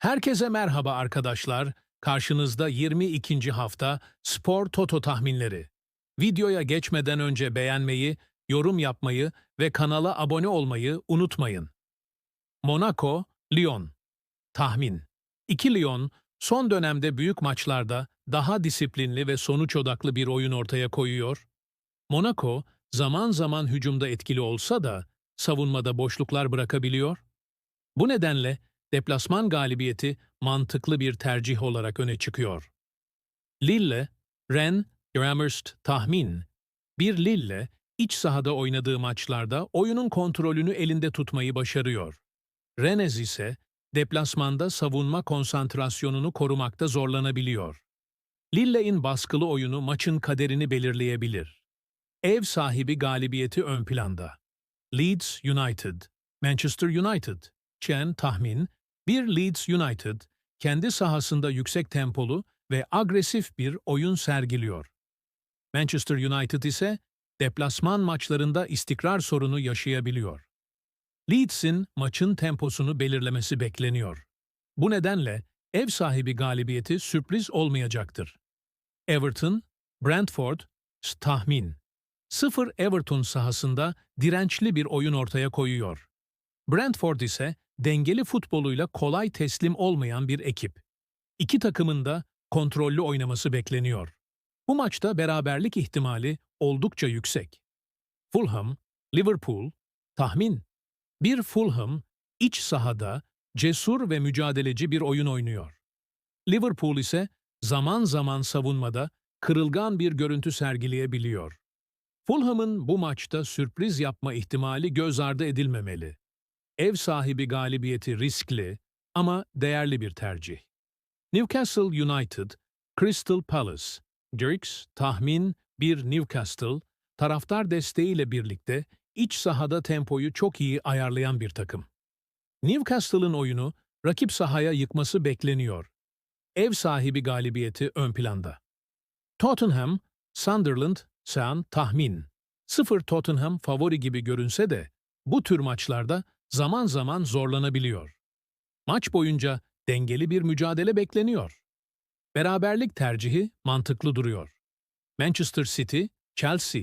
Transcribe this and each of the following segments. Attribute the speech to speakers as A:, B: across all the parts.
A: Herkese merhaba arkadaşlar. Karşınızda 22. hafta Spor Toto tahminleri. Videoya geçmeden önce beğenmeyi, yorum yapmayı ve kanala abone olmayı unutmayın. Monaco, Lyon. Tahmin. İki Lyon, son dönemde büyük maçlarda daha disiplinli ve sonuç odaklı bir oyun ortaya koyuyor. Monaco, zaman zaman hücumda etkili olsa da savunmada boşluklar bırakabiliyor. Bu nedenle deplasman galibiyeti mantıklı bir tercih olarak öne çıkıyor. Lille, Ren, Grammerst tahmin. Bir Lille, iç sahada oynadığı maçlarda oyunun kontrolünü elinde tutmayı başarıyor. Rennes ise deplasmanda savunma konsantrasyonunu korumakta zorlanabiliyor. Lille'in baskılı oyunu maçın kaderini belirleyebilir. Ev sahibi galibiyeti ön planda. Leeds United, Manchester United, Chen tahmin, bir Leeds United, kendi sahasında yüksek tempolu ve agresif bir oyun sergiliyor. Manchester United ise deplasman maçlarında istikrar sorunu yaşayabiliyor. Leeds'in maçın temposunu belirlemesi bekleniyor. Bu nedenle ev sahibi galibiyeti sürpriz olmayacaktır. Everton, Brentford, tahmin. 0 Everton sahasında dirençli bir oyun ortaya koyuyor. Brentford ise dengeli futboluyla kolay teslim olmayan bir ekip. İki takımın da kontrollü oynaması bekleniyor. Bu maçta beraberlik ihtimali oldukça yüksek. Fulham, Liverpool, tahmin. Bir Fulham, iç sahada cesur ve mücadeleci bir oyun oynuyor. Liverpool ise zaman zaman savunmada kırılgan bir görüntü sergileyebiliyor. Fulham'ın bu maçta sürpriz yapma ihtimali göz ardı edilmemeli. Ev sahibi galibiyeti riskli ama değerli bir tercih. Newcastle United, Crystal Palace, Dirks tahmin bir Newcastle, taraftar desteğiyle birlikte iç sahada tempoyu çok iyi ayarlayan bir takım. Newcastle'ın oyunu rakip sahaya yıkması bekleniyor. Ev sahibi galibiyeti ön planda. Tottenham, Sunderland, Sen tahmin. Sıfır Tottenham favori gibi görünse de bu tür maçlarda zaman zaman zorlanabiliyor. Maç boyunca dengeli bir mücadele bekleniyor. Beraberlik tercihi mantıklı duruyor. Manchester City, Chelsea.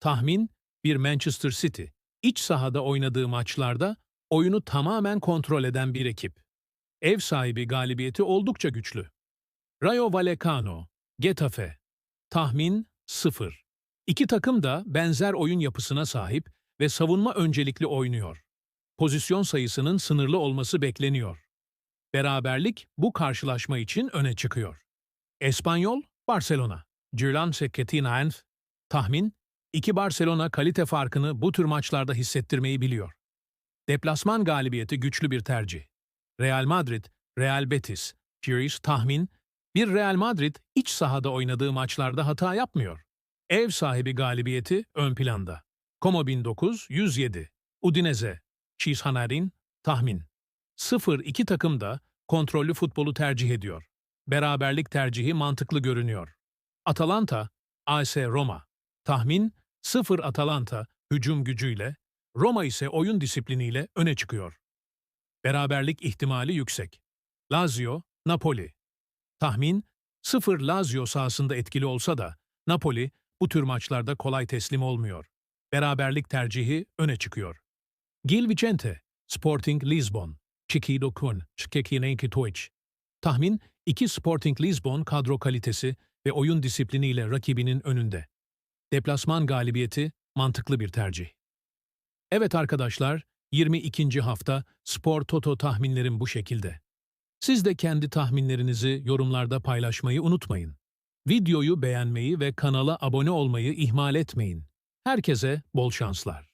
A: Tahmin bir Manchester City. İç sahada oynadığı maçlarda oyunu tamamen kontrol eden bir ekip. Ev sahibi galibiyeti oldukça güçlü. Rayo Vallecano, Getafe. Tahmin 0. İki takım da benzer oyun yapısına sahip ve savunma öncelikli oynuyor. Pozisyon sayısının sınırlı olması bekleniyor. Beraberlik bu karşılaşma için öne çıkıyor. Espanyol, Barcelona. Girlan Seketinaenf, tahmin, iki Barcelona kalite farkını bu tür maçlarda hissettirmeyi biliyor. Deplasman galibiyeti güçlü bir tercih. Real Madrid, Real Betis, Curious tahmin, bir Real Madrid iç sahada oynadığı maçlarda hata yapmıyor. Ev sahibi galibiyeti ön planda. Como 1907, Udinese, Çizhanarin, tahmin. 0-2 takım da kontrollü futbolu tercih ediyor. Beraberlik tercihi mantıklı görünüyor. Atalanta, AS Roma. Tahmin 0 Atalanta hücum gücüyle, Roma ise oyun disipliniyle öne çıkıyor. Beraberlik ihtimali yüksek. Lazio, Napoli. Tahmin 0 Lazio sahasında etkili olsa da Napoli bu tür maçlarda kolay teslim olmuyor. Beraberlik tercihi öne çıkıyor. Gil Vicente, Sporting Lisbon, Chiquido Kun, Çekinenki Toic. Tahmin 2 Sporting Lisbon kadro kalitesi ve oyun disipliniyle rakibinin önünde. Deplasman galibiyeti mantıklı bir tercih. Evet arkadaşlar, 22. hafta Spor Toto tahminlerim bu şekilde. Siz de kendi tahminlerinizi yorumlarda paylaşmayı unutmayın. Videoyu beğenmeyi ve kanala abone olmayı ihmal etmeyin. Herkese bol şanslar.